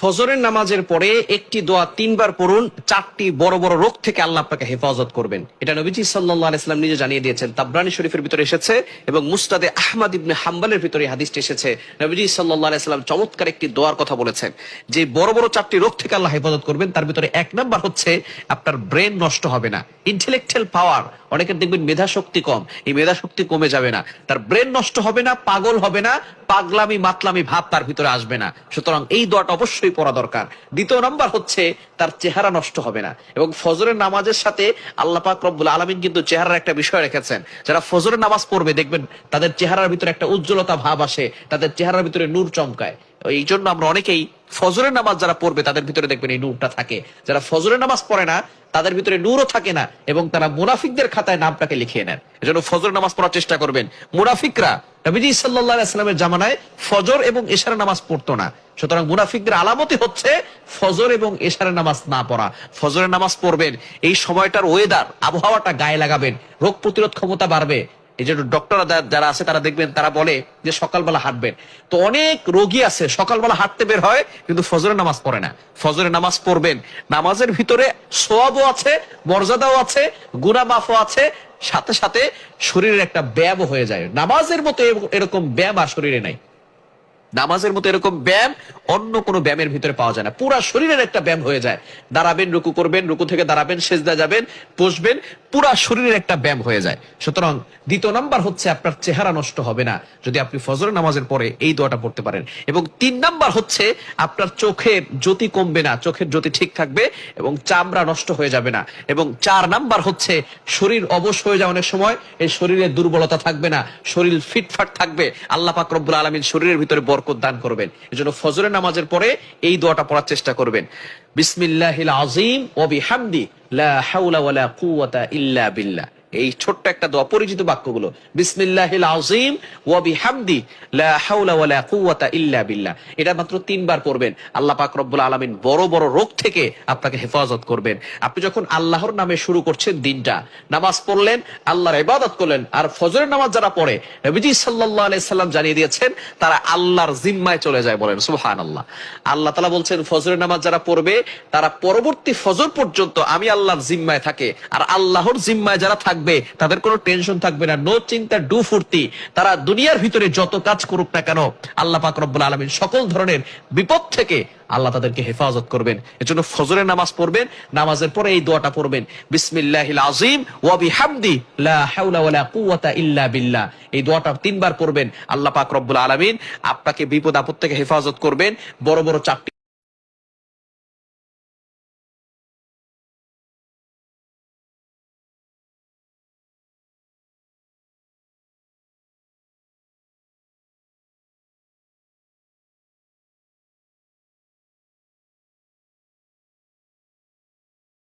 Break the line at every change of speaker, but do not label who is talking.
ফজরের নামাজের পরে একটি দোয়া তিনবার পড়ুন, চারটি বড় বড় রোগ থেকে আল্লাহ আপনাকে হেফাজত করবেন। এটা নবীজি সাল্লাহ আলাইসলাম নিজে জানিয়ে দিয়েছেন। তাবরানী শরীফের ভিতরে এসেছে এবং মুস্তাদে আহমদ ইবনে হাম্বালের ভিতরে হাদিসটি এসেছে। নবীজি সাল্লাহ আলাইসলাম চমৎকার একটি দোয়ার কথা বলেছেন। যে বড় বড় চারটি রোগ থেকে আল্লাহ হেফাজত করবেন, তার ভিতরে এক নাম্বার হচ্ছে আপনার ব্রেন নষ্ট হবে না। ইন্টেলেকচুয়াল পাওয়ার অনেকের দেখবেন মেধা শক্তি কম, এই মেধা শক্তি কমে যাবে না। তার ব্রেন নষ্ট হবে না, পাগল হবে না পাগলামি, মাতলামি ভাব তার ভিতরে আসবে না। সুতরাং এই দোয়াটা অবশ্যই পড়া দরকার। দ্বিতীয় নম্বর হচ্ছে, তার চেহারা নষ্ট হবে না। এবং ফজরের নামাজের সাথে আল্লাহ পাক রব্বুল আলমিন কিন্তু চেহারার একটা বিষয় রেখেছেন। যারা ফজরের নামাজ পড়বে, দেখবেন তাদের চেহারার ভিতরে একটা উজ্জ্বলতা ভাব আসে, তাদের চেহারার ভিতরে নূর চমকায়। এই জন্য আমরা অনেকেই ফজরের নামাজ যারা পড়বে, তাদের ভিতরে দেখবেন এই নূরটা থাকে। যারা ফজরের নামাজ পড়ে না, তাদের ভিতরে নূরও থাকে না, এবং তারা মুনাফিকদের খাতায় নামটাকে লিখিয়ে নেন। এজন্য ফজর নামাজ পড়ার চেষ্টা করবেন। মুনাফিকরা নবীজি সাল্লাহ ইসলামের জামানায় ফজর এবং এশার নামাজ পড়তো না। সুতরাং মুনাফিকদের আলামতি হচ্ছে ফজর এবং এশারের নামাজ না পড়া। ফজরের নামাজ পড়বেন, এই সময়টার ওয়েদার আবহাওয়াটা গায়ে লাগাবেন, রোগ প্রতিরোধ ক্ষমতা বাড়বে। এই যে ডক্টর যারা আছে, তারা দেখবেন, তারা বলে যে সকালবেলা হাঁটবেন। তো অনেক রোগী আছে, সকালবেলা হাঁটতে বের হয়, কিন্তু ফজরের নামাজ পড়ে না। ফজরের নামাজ পড়বেন, নামাজের ভিতরে সোয়াবও আছে, মর্যাদাও আছে গুনা মাফও আছে সাথে সাথে শরীরের একটা ব্যায়াম হয়ে যায়। নামাজের মতো এরকম- ব্যায়াম আর শরীরে নাই। নামাজের মতো এরকম ব্যায়াম অন্য কোনো ব্যায়ামের ভিতরে পাওয়া যায় না। পুরা শরীরের একটা ব্যায়াম হয়ে যায়। দাঁড়াবেন, রুকু করবেন, রুকু থেকে দাঁড়াবেন, সেজদা যাবেন, বসবেন, পুরা শরীরের একটা ব্যায়াম হয়ে যায়। সুতরাং দ্বিতীয় নাম্বার হচ্ছে আপনার চেহারা নষ্ট হবে না, যদি আপনি ফজর নামাজের পরে এই দোয়াটা পড়তে পারেন। এবং তিন নাম্বার হচ্ছে আপনার চোখের জ্যোতি কমবে না, চোখের জ্যোতি ঠিক থাকবে এবং চামড়া নষ্ট হয়ে যাবে না। এবং চার নাম্বার হচ্ছে শরীর অবশ হয়ে যায় অনেক সময়, এই শরীরে দুর্বলতা থাকবে না, শরীর ফিটফাট থাকবে। আল্লাহ পাক রব্বুল আলমিন শরীরের ভিতরে বরকত দান করবেন। এজন্য ফজরের নামাজের পরে এই দোয়াটা পড়ার চেষ্টা করবেন। বিসমিল্লাহিল আজিম ও বিহামদি লা হাউলা ওয়ালা কুওয়াতা ইল্লা বিল্লাহ। এই ছোট্ট একটা দোয়া, পরিচিত বাক্যগুলো। বিসমিল্লাহিল আজিম ওয়া বিহামদি লা হাওলা ওয়ালা কুওয়াতা ইল্লা বিল্লাহ। এটা মাত্র তিনবার আল্লাহ পাক রব্বুল আলামিন বড় বড় রোগ থেকে আপনাকে হেফাজত করবেন। আপনি যখন আল্লাহর নামে শুরু করছেন দিনটা, নামাজ পড়লেন, আল্লাহর ইবাদত করলেন, আর ফজরের নামাজ যারা পড়ে, নবীজি সাল্লাল্লাহু আলাইহি সাল্লাম জানিয়ে দিয়েছেন, তারা আল্লাহর জিম্মায় চলে যায় বলেন, সুবহানাল্লাহ। আল্লাহ তাআলা বলছেন, ফজরের নামাজ যারা পড়বে, তারা পরবর্তী ফজর পর্যন্ত আমি আল্লাহর জিম্মায় থাকে, আর আল্লাহর জিম্মায় যারা থাকবে, তাদের কোনো টেনশন থাকবে না নো চিন্তা ডু ফুর্তি। তারা দুনিয়ার ভিতরে যত কাজ করুক না কেন, আল্লাহ পাক রব্বুল আলামিন সকল ধরনের বিপদ থেকে আল্লাহ তাদেরকে হেফাজত করবেন। এজন্য ফজরের নামাজ পড়বেন, নামাজের পরে এই দোয়াটা পড়বেন, বিসমিল্লাহিল আজিম ওয়া বিহামদি, লা হাওলা ওয়ালা কুওয়াতা ইল্লা বিল্লাহ। এই দোয়াটা তিনবার পড়বেন, আল্লাহ পাক রব্বুল আলামিন আপনাকে বিপদ আপদ থেকে হেফাজত করবেন, বড় বড় চারটি